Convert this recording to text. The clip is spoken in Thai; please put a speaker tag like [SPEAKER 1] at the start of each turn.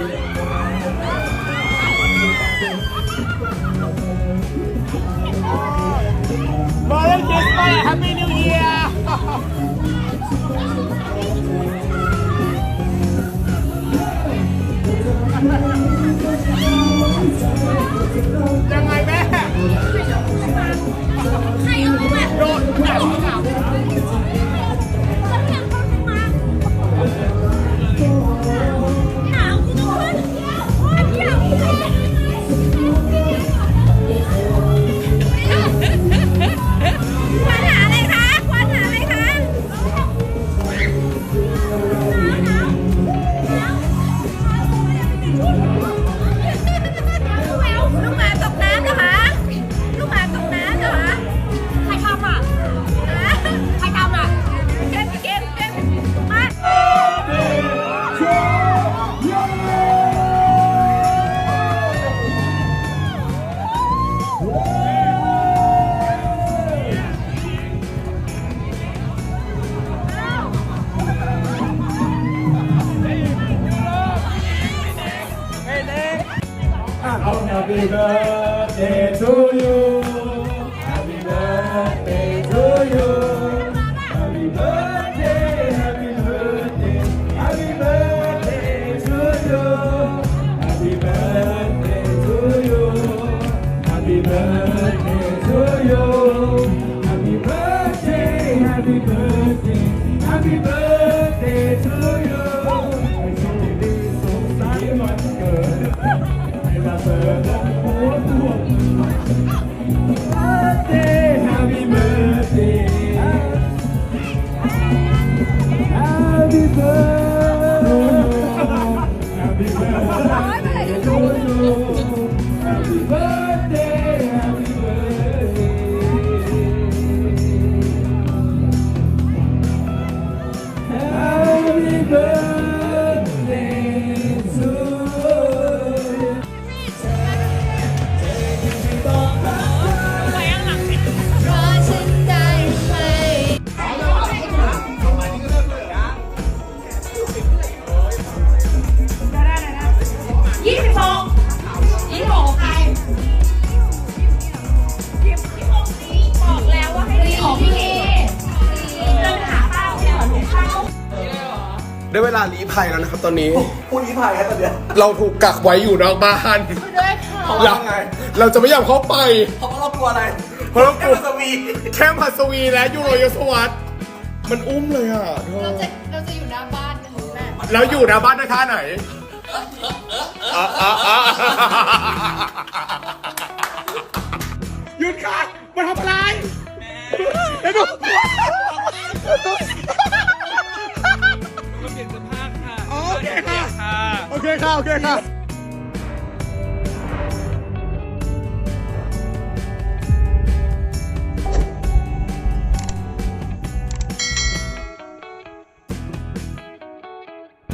[SPEAKER 1] Thank you. Happy birthday Happy Birthday
[SPEAKER 2] ได้เวลาลี้ภัยแล้วนะครับตอนนี้
[SPEAKER 1] พูดที่พายครับตอนเนี้ย
[SPEAKER 2] เราถูกกักไว้อยู่นอกบ้าน
[SPEAKER 3] ด้วยค่ะ
[SPEAKER 1] เพราะ
[SPEAKER 2] เรา
[SPEAKER 1] ว่าไง
[SPEAKER 2] เราจะไม่ยอมเข้าไป
[SPEAKER 1] เพราะว่าเรากลัวอะไร
[SPEAKER 2] เพราะเรากลัว
[SPEAKER 1] แค่มันสวี
[SPEAKER 2] แค่พัสวีและยูโรยศวัตมันอุ้มเลยอะเธอ
[SPEAKER 3] เราจะเราจะอยู่หน้าบ้านกันนี้แหละ
[SPEAKER 2] แล้วอยู่หน้าบ้านได้ท่าไหนอะอะอะหยุดค่ะมาทำอะไรเดี๋ยวดู
[SPEAKER 4] เปลี่ยนเสื้อผ้าค่ะ
[SPEAKER 2] โอเคค่ะ
[SPEAKER 4] ค่ะ
[SPEAKER 2] โอเคค่ะ โอเคค่ะ